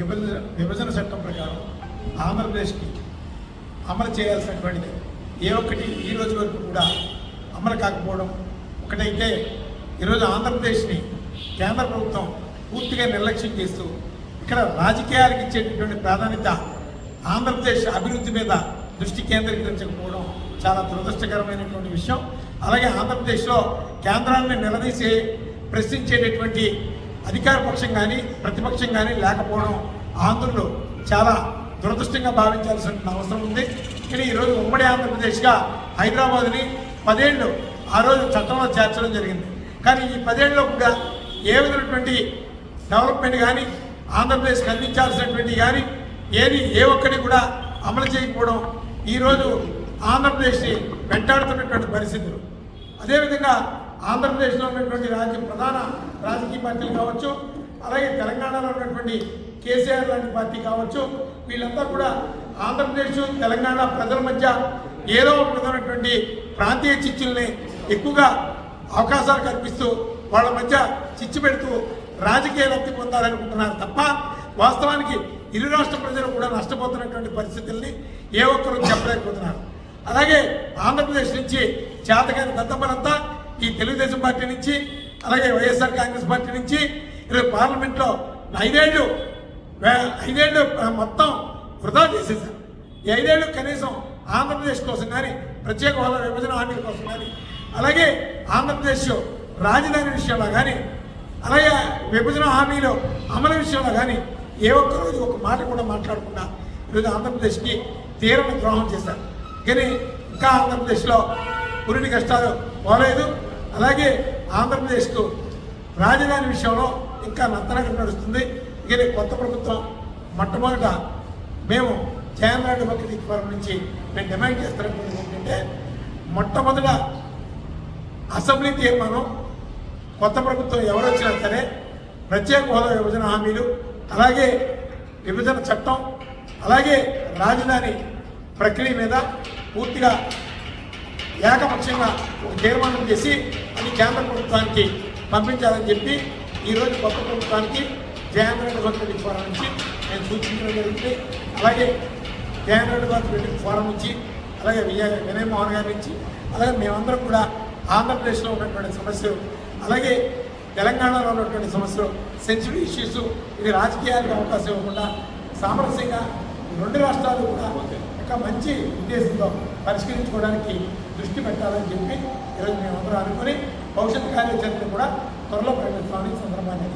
విభజన విభజన చట్టం ప్రకారం ఆంధ్రప్రదేశ్కి అమలు చేయాల్సినటువంటిది ఏ ఒక్కటి ఈ రోజు వరకు కూడా అమలు కాకపోవడం ఒకటైతే ఈరోజు ఆంధ్రప్రదేశ్ని కేంద్ర ప్రభుత్వం పూర్తిగా నిర్లక్ష్యం చేస్తూ ఇక్కడ రాజకీయాలకు ఇచ్చేటటువంటి ప్రాధాన్యత ఆంధ్రప్రదేశ్ అభివృద్ధి మీద దృష్టి కేంద్రీకరించకపోవడం చాలా దురదృష్టకరమైనటువంటి విషయం. అలాగే ఆంధ్రప్రదేశ్లో కేంద్రాన్ని నిలదీసి ప్రశ్నించేటటువంటి అధికార పక్షం కానీ ప్రతిపక్షం కానీ లేకపోవడం ఆంధ్రులు చాలా దురదృష్టంగా భావించాల్సిన అవసరం ఉంది. కానీ ఈరోజు ఉమ్మడి ఆంధ్రప్రదేశ్గా హైదరాబాద్ని పదేళ్ళు ఆ రోజు చట్టంలో చేర్చడం జరిగింది. కానీ ఈ పదేళ్ళలో కూడా ఏ విధమైనటువంటి డెవలప్మెంట్ కానీ ఆంధ్రప్రదేశ్కి అందించాల్సినటువంటి కానీ ఏది ఏ ఒక్కటి కూడా అమలు చేయకపోవడం ఈరోజు ఆంధ్రప్రదేశ్ని వెంటాడుతున్నటువంటి పరిస్థితులు. అదేవిధంగా ఆంధ్రప్రదేశ్లో ఉన్నటువంటి రాజ్య ప్రధాన రాజకీయ పార్టీలు కావచ్చు అలాగే తెలంగాణలో ఉన్నటువంటి కేసీఆర్ లాంటి పార్టీ కావచ్చు వీళ్ళంతా కూడా ఆంధ్రప్రదేశ్ తెలంగాణ ప్రజల మధ్య ఏదో ఒక విధమైనటువంటి ప్రాంతీయ చిచ్చుల్ని ఎక్కువగా అవకాశాలు కల్పిస్తూ వాళ్ళ మధ్య చిచ్చు పెడుతూ రాజకీయ లబ్ధి పొందాలనుకుంటున్నారు తప్ప వాస్తవానికి ఇరు రాష్ట్ర ప్రజలు కూడా నష్టపోతున్నటువంటి పరిస్థితుల్ని ఏ ఒక్కరూ చెప్పలేకపోతున్నారు. అలాగే ఆంధ్రప్రదేశ్ నుంచి చేతకాని దత్తపరంతా ఈ తెలుగుదేశం పార్టీ నుంచి అలాగే వైఎస్ఆర్ కాంగ్రెస్ పార్టీ నుంచి ఈరోజు పార్లమెంట్లో ఐదేళ్ళు ఐదేళ్ళు మొత్తం వృధా చేసేసారు ఈ ఐదేళ్ళు కనీసం ఆంధ్రప్రదేశ్ కోసం కానీ ప్రత్యేక హోదా విభజన హామీల కోసం కానీ అలాగే ఆంధ్రప్రదేశ్ రాజధాని విషయంలో కానీ అలాగే విభజన హామీలు అమలు విషయంలో కానీ ఏ ఒక్కరోజు ఒక మాట కూడా మాట్లాడకుండా ఈరోజు ఆంధ్రప్రదేశ్కి తీరని ద్రోహం చేశారు. కానీ ఇంకా ఆంధ్రప్రదేశ్లో పురిటి కష్టాలు పోలేదు. అలాగే ఆంధ్రప్రదేశ్కు రాజధాని విషయంలో ఇంకా నత్తనగా నడుస్తుంది. ఇక కొత్త ప్రభుత్వం మొట్టమొదట మేము జగన్ రెడ్డి ఫోరం నుంచి మేము డిమాండ్ చేస్తున్నటువంటి ఏంటంటే మొట్టమొదట అసెంబ్లీ తీర్మానం కొత్త ప్రభుత్వం ఎవరు వచ్చినా సరే ప్రత్యేక హోదా విభజన హామీలు అలాగే విభజన చట్టం అలాగే రాజధాని ప్రక్రియ మీద పూర్తిగా ఏకపక్షంగా ఒక తీర్మానం చేసి అది కేంద్ర ప్రభుత్వానికి పంపించాలని చెప్పి ఈరోజు కొత్త ప్రభుత్వానికి జగన్ రెడ్డి భక్తుడి ఫోరం నుంచి నేను సూచించడం జరిగింది అలాగే జగన్ రెడ్డి భక్తుడి ఫోరం నుంచి అలాగే విజయ వినయ్ మోహన్ గారి నుంచి అలాగే మేమందరం కూడా ఆంధ్రప్రదేశ్లో ఉన్నటువంటి సమస్యలు అలాగే తెలంగాణలో ఉన్నటువంటి సమస్యలు సెన్సిటివ్ ఇష్యూస్ ఇది రాజకీయాలకు అవకాశం ఇవ్వకుండా సామరస్యంగా రెండు రాష్ట్రాలు కూడా ఒక మంచి ఉద్దేశంతో పరిష్కరించుకోవడానికి దృష్టి పెట్టాలని చెప్పి ఈరోజు మేమందరం అనుకుని భవిష్యత్ కార్యాచరణ కూడా త్వరలో ప్రకటిస్తామని ఈ సందర్భాన్ని